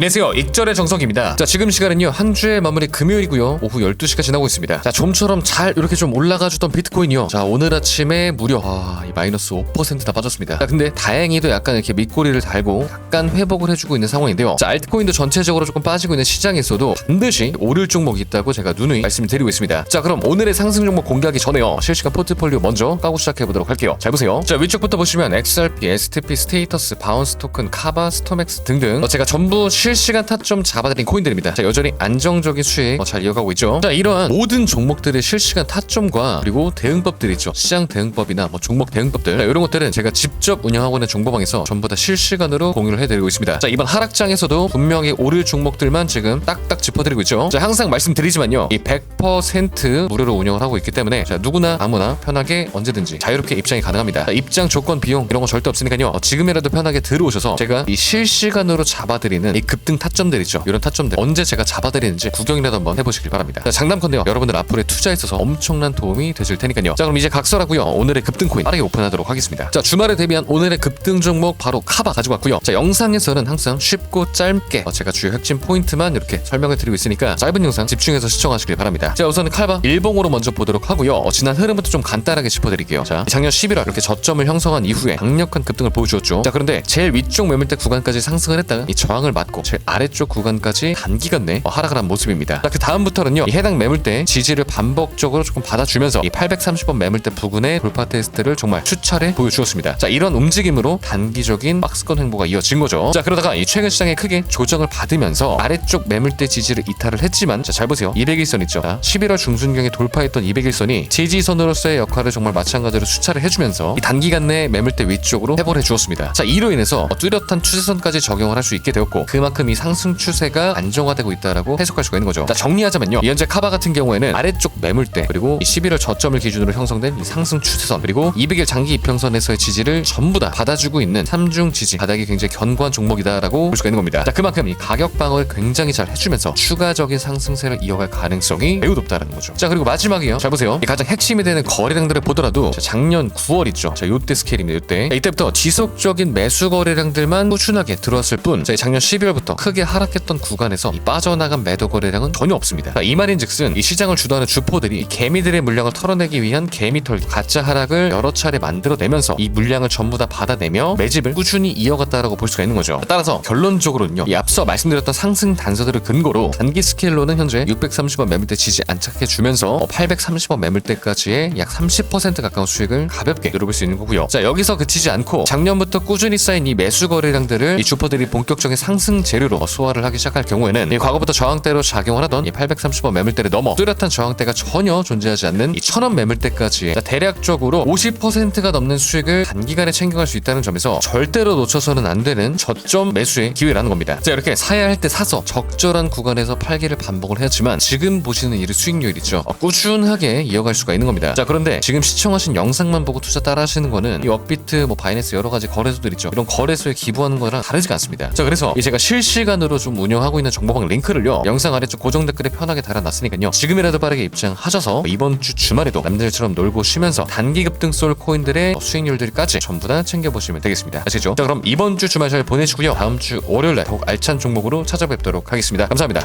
안녕하세요. 익절의 정석입니다. 자, 지금 시간은요. 한 주의 마무리 금요일이고요. 오후 12시가 지나고 있습니다. 자, 좀처럼 잘 이렇게 좀 올라가 주던 비트코인이요. 자, 오늘 아침에 무려 아, 이 마이너스 5%다 빠졌습니다. 자, 근데 다행히도 약간 이렇게 밑꼬리를 달고 약간 회복을 해주고 있는 상황인데요. 자, 알트코인도 전체적으로 조금 빠지고 있는 시장에서도 반드시 오를 종목이 있다고 제가 누누이 말씀을 드리고 있습니다. 자, 그럼 오늘의 상승 종목 공개하기 전에요. 실시간 포트폴리오 먼저 까고 시작해 보도록 할게요. 잘 보세요. 자, 위쪽부터 보시면 XRP, STP, 스테이터스, 바운스 토큰, 카바, 스토맥스 등등 어, 제가 전부 실 시간 타점 잡아드린 코인들입니다. 자, 여전히 안정적인 수익 어, 잘 이어가고 있죠. 자, 이러한 모든 종목들의 실시간 타점과 그리고 대응법들 있죠. 시장 대응법이나 뭐 종목 대응법들 자, 이런 것들은 제가 직접 운영하고 있는 종목방에서 전부 다 실시간으로 공유를 해드리고 있습니다. 자, 이번 하락장에서도 분명히 오를 종목들만 지금 딱딱 짚어드리고 있죠. 자, 항상 말씀드리지만요. 이 100% 무료로 운영을 하고 있기 때문에 자, 누구나 아무나 편하게 언제든지 자유롭게 입장이 가능합니다. 자, 입장 조건 비용 이런 거 절대 없으니까요. 어, 지금이라도 편하게 들어오셔서 제가 이 실시간으로 잡아드리는 이급 등 타점들 있죠. 이런 타점들 언제 제가 잡아드리는지 구경이라도 한번 해보시길 바랍니다. 자, 장담컨대요. 여러분들 앞으로의 투자에 있어서 엄청난 도움이 되실 테니까요. 자, 그럼 이제 각설하고요. 오늘의 급등 코인 빠르게 오픈하도록 하겠습니다. 자, 주말에 대비한 오늘의 급등 종목 바로 카바 가지고 왔고요. 자, 영상에서는 항상 쉽고 짧게 어, 제가 주요 핵심 포인트만 이렇게 설명을 드리고 있으니까 짧은 영상 집중해서 시청하시길 바랍니다. 자, 우선은 칼바 일봉으로 먼저 보도록 하고요. 어, 지난 흐름부터 좀 간단하게 짚어드릴게요. 자, 작년 11월 이렇게 저점을 형성한 이후에 강력한 급등을 보여주었죠. 자, 그런데 제일 위쪽 매물대 구간까지 상승을 했다가 이 저항을 맞고 제일 아래쪽 구간까지 단기간 내 어, 하락을 한 모습입니다. 자, 그 다음부터는요. 이 해당 매물대 지지를 반복적으로 조금 받아주면서 이 830번 매물대 부근의 돌파 테스트를 정말 수차례 보여주었습니다. 자, 이런 움직임으로 단기적인 박스권 행보가 이어진 거죠. 자, 그러다가 이 최근 시장에 크게 조정을 받으면서 아래쪽 매물대 지지를 이탈을 했지만 자, 잘 보세요. 200일선 있죠. 자, 11월 중순경에 돌파했던 200일선이 지지선으로서의 역할을 정말 마찬가지로 수차례 해주면서 이 단기간 내 매물대 위쪽으로 해버려 주었습니다. 자, 이로 인해서 뚜렷한 추세선까지 적용을 할 수 있게 되었고 그만큼 이 상승 추세가 안정화되고 있다라고 해석할 수가 있는 거죠. 자, 정리하자면요. 이 현재 카바 같은 경우에는 아래쪽 매물대 그리고 이 11월 저점을 기준으로 형성된 이 상승 추세선 그리고 200일 장기 이평선에서의 지지를 전부 다 받아주고 있는 삼중 지지 바닥이 굉장히 견고한 종목이다라고 볼 수가 있는 겁니다. 자, 그만큼 이 가격 방어를 굉장히 잘 해주면서 추가적인 상승세를 이어갈 가능성이 매우 높다라는 거죠. 자, 그리고 마지막이요. 잘 보세요. 이 가장 핵심이 되는 거래량들을 보더라도 자, 작년 9월 있죠. 자, 요때 스케일입니다. 요때 자, 이때부터 지속적인 매수 거래량들만 꾸준하게 들어왔을 뿐, 자, 이 작년 12월부터 크게 하락했던 구간에서 이 빠져나간 매도 거래량은 전혀 없습니다. 자, 이 말인즉슨 이 시장을 주도하는 주포들이 이 개미들의 물량을 털어내기 위한 개미털 가짜 하락을 여러 차례 만들어내면서 이 물량을 전부 다 받아내며 매집을 꾸준히 이어갔다라고 볼 수가 있는 거죠. 따라서 결론적으로는요. 이 앞서 말씀드렸던 상승 단서들을 근거로 단기 스케일로는 현재 630원 매물대 지지 안착해 주면서 830원 매물대까지의 약 30% 가까운 수익을 가볍게 누려볼 수 있는 거고요. 자 여기서 그치지 않고 작년부터 꾸준히 쌓인 이 매수 거래량들을 이 주포들이 본격적인 상승 재료로 소화를 하기 시작할 경우에는 이 과거부터 저항대로 작용을 하던 이 830원 매물대를 넘어 뚜렷한 저항대가 전혀 존재하지 않는 이 1000원 매물대까지의 자, 대략적으로 50%가 넘는 수익을 단기간에 챙겨갈 수 있다는 점에서 절대로 놓쳐서는 안 되는 저점 매수의 기회라는 겁니다. 자 이렇게 사야 할 때 사서 적절한 구간에서 팔기를 반복을 해야지만 지금 보시는 이 수익률 있죠. 어, 꾸준하게 이어갈 수가 있는 겁니다. 자 그런데 지금 시청하신 영상만 보고 투자 따라 하시는 거는 이 업비트 뭐 바이낸스 여러 가지 거래소들 있죠. 이런 거래소에 기부하는 거랑 다르지가 않습니다. 자 그래서 이 제가 실 시간으로 좀 운영하고 있는 정보방 링크를요. 영상 아래쪽 고정 댓글에 편하게 달아놨으니까요. 지금이라도 빠르게 입장하셔서 이번 주 주말에도 남들처럼 놀고 쉬면서 단기 급등 쏠 코인들의 수익률들까지 전부 다 챙겨보시면 되겠습니다. 아시죠? 자 그럼 이번 주 주말 잘 보내시고요. 다음 주 월요일날 더욱 알찬 종목으로 찾아뵙도록 하겠습니다. 감사합니다.